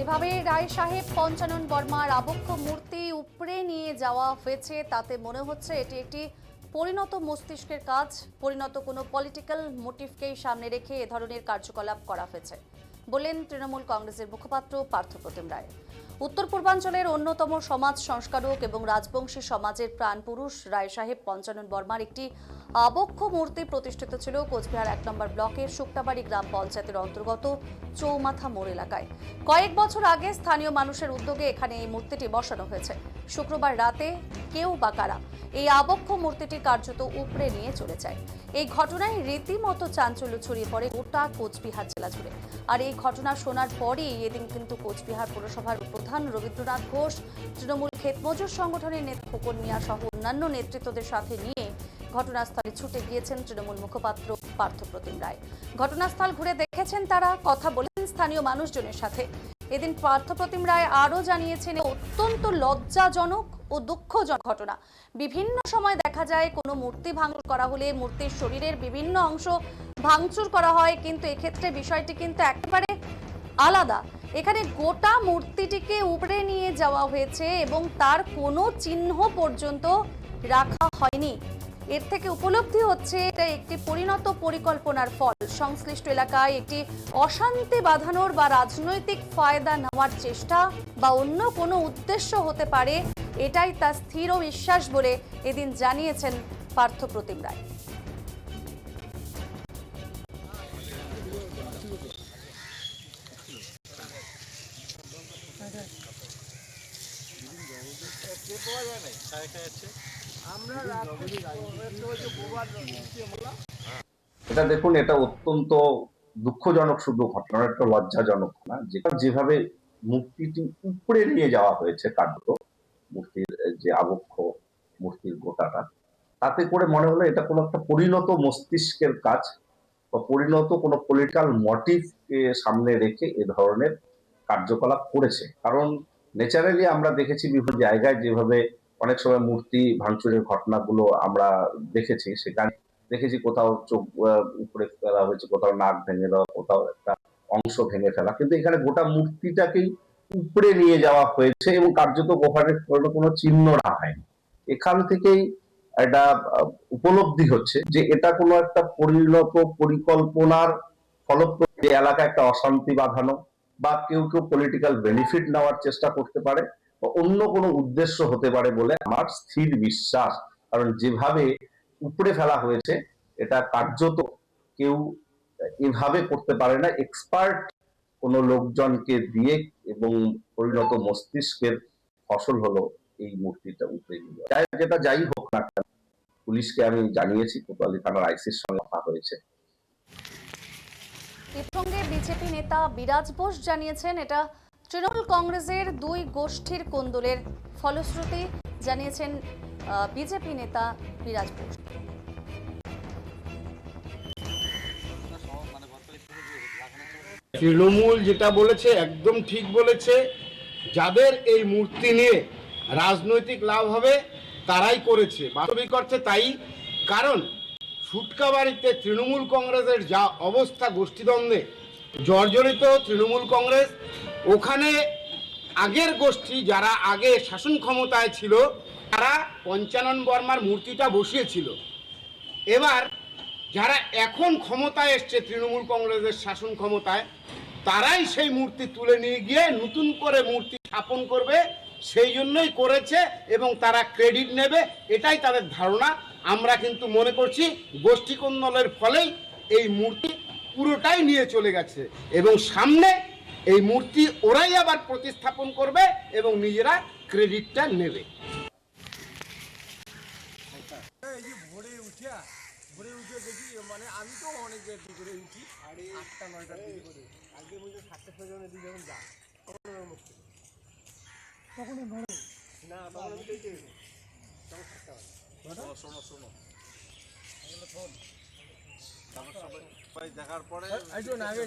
যেভাবে রায় সাহেব, পঞ্চানন বর্মার আবক্ষ মূর্তি উপরে নিয়ে যাওয়া হয়েছে, তাতে মনে হচ্ছে এটি একটি পরিণত মস্তিষ্কের কাজ, পরিণত কোনো পলিটিক্যাল মোটিভকেই সামনে রেখে এ ধরনের কার্যকলাপ করা হয়েছে। বলেন তৃণমূল কংগ্রেসের মুখপাত্র পার্থপ্রতিম রায়। উত্তর পূর্বাঞ্চলের অন্যতম সমাজ সংস্কারক এবং রাজবংশী সমাজের প্রাণপুরুষ রায় সাহেব পঞ্চানন বর্মার একটি আবক্ষ মূর্তি প্রতিষ্ঠিত ছিল কোচবিহার এক নম্বর ব্লকের শুক্তাবাড়ি গ্রাম পঞ্চায়েতের অন্তর্গত চৌমাথা মোড় এলাকায়। কয়েক বছর আগে স্থানীয় মানুষের উদ্যোগে এখানে এই মূর্তিটি বসানো হয়েছে। শুক্রবার রাতে কেউ বা কারা এই আবক্ষ মূর্তিটি কার্যত উপড়ে নিয়ে চলে যায়। এই ঘটনায় রীতিমতো চাঞ্চল্য ছড়িয়ে পড়ে গোটা কোচবিহার জেলা জুড়ে। আর এই ঘটনা শোনার পরেই এদিন কিন্তু কোচবিহার পৌরসভার প্রধান রবীন্দ্রনাথ ঘোষ, তৃণমূল ক্ষেতমজুর সংগঠনের নেতা খোকন মিয়া সহ অন্যান্য নেতৃত্বদের সাথে নিয়ে ঘটনাস্থলে ছুটে গিয়েছেন তৃণমূল মুখপাত্র পার্থপ্রতিম রায়। ঘটনাস্থল ঘুরে দেখেছেন তারা, কথা বলেন স্থানীয় মানুষজনের সাথে। এদিন পার্থপ্রতিম রায় আরও জানিয়েছেন অত্যন্ত লজ্জাজনক ও দুঃখজনক ঘটনা। বিভিন্ন সময় দেখা যায় কোনো মূর্তি ভাঙচুর করা হলে মূর্তির শরীরের বিভিন্ন অংশ ভাঙচুর করা হয়, কিন্তু এক্ষেত্রে বিষয়টি কিন্তু একেবারে আলাদা। এখানে গোটা মূর্তিটিকে উপড়ে নিয়ে যাওয়া হয়েছে এবং তার কোনো চিহ্ন পর্যন্ত রাখা হয়নি। এর থেকে উপলব্ধি হচ্ছে এটা একটি পরিণত পরিকল্পনার ফল। সংশ্লিষ্ট এলাকায় একটি অশান্তি বাঁধানোর বা রাজনৈতিক ফায়দা নেওয়ার চেষ্টা বা অন্য কোনো উদ্দেশ্য হতে পারে, এটাই তার স্থির বিশ্বাস বলে এদিন জানিয়েছেন পার্থপ্রতিম রায়। এটা দেখুন, এটা অত্যন্ত দুঃখজনক শুধু ঘটনা একটা লজ্জাজনক না যেটা যেভাবে মূর্তিটি উপরে নিয়ে যাওয়া হয়েছে কার্যত মূর্তির যে আবক্ষ, মূর্তির গোটাটা, তাতে করে মনে হলো এটা কোনো একটা পরিণত মস্তিষ্কের কাজ বা পরিণত কোনো পলিটিক্যাল মোটিভকে সামনে রেখে এ ধরনের কার্যকলাপ করেছে। কারণ ন্যাচারালি আমরা দেখেছি বিভিন্ন জায়গায় যেভাবে অনেক সময় মূর্তি ভাঙচুরের ঘটনাগুলো আমরা দেখেছি। সেখানে দেখেছি কোথাও চোখ উপরে ফেলা হয়েছে, কোথাও নাক ভেঙে দেওয়া, কোথাও একটা অংশ ভেঙে ফেলা। কিন্তু এখানে গোটা মূর্তিটাকেই উপরে নিয়ে যাওয়া হয়েছে এবং কার্যত ওখানে কোনো কোনো চিহ্ন না। হয়নি এখান থেকেই একটা উপলব্ধি হচ্ছে যে এটা কোনো একটা পরিণত পরিকল্পনার ফলপ্রদ যে এলাকায় একটা অশান্তি বাঁধানো বা কেউ কেউ পলিটিক্যাল বেনিফিট নেওয়ার চেষ্টা করতে পারে বা অন্য কোনো উদ্দেশ্য হতে পারে বলে আমার স্থির বিশ্বাস। কারণ যেভাবে উপরে ফেলা হয়েছে, এটা কার্যত কেউ এভাবে করতে পারে না। এক্সপার্ট কোন লোকজনকে দিয়ে এবং পরিণত মস্তিষ্কের ফসল হলো এই মূর্তিটা উপরে যেটা যাই হোক না পুলিশকে আমি জানিয়েছি, কোতোয়ালি থানার আইসির সঙ্গে হয়েছে। এর সঙ্গে বিজেপি নেতা বিরাজ বোস জানিয়েছেন, এটা তৃণমূল কংগ্রেসের দুই গোষ্ঠীর কোন্দলের ফলশ্রুতি, জানিয়েছেন বিজেপি নেতা বিরাজ বোস। তৃণমূল যেটা বলেছে, একদম ঠিক বলেছে। যাদের এই মূর্তি নিয়ে রাজনৈতিক লাভ হবে, তারাই করেছে। বাস্তবিক অর্থে তাই। কারণ সুটকা বাড়িতে তৃণমূল কংগ্রেসের যা অবস্থা গোষ্ঠীদ্বন্দ্বে জর্জরিত তৃণমূল কংগ্রেস, ওখানে আগের গোষ্ঠী যারা আগে শাসন ক্ষমতায় ছিল, তারা পঞ্চানন বর্মার মূর্তিটা বসিয়েছিল। এবার যারা এখন ক্ষমতায় এসছে তৃণমূল কংগ্রেসের শাসন ক্ষমতায়, তারাই সেই মূর্তি তুলে নিয়ে গিয়ে নতুন করে মূর্তি স্থাপন করবে, সেই জন্যই করেছে এবং তারা ক্রেডিট নেবে, এটাই তাদের ধারণা। আমরা কিন্তু মনে করছি গোষ্ঠী কন্দলের ফলেই এই মূর্তি পুরোটাই নিয়ে চলে গেছে। এবং সামনে এই মূর্তি ওরাই আবার প্রতিস্থাপন করবে এবং নিজেরা ক্রেডিটটা নেবে। এই যে ভোরে উঠিয়া ভোরে উঠে দেখি মানে আমি তো অনেক দেরি করে উঠি আটটা নয়টার দিকে করে আজকে বলছে সাতটা ছজনের দিকে যখন যা তখন আমার না তখন আমি তখন সাতটা বাজে। এই দেখার আগে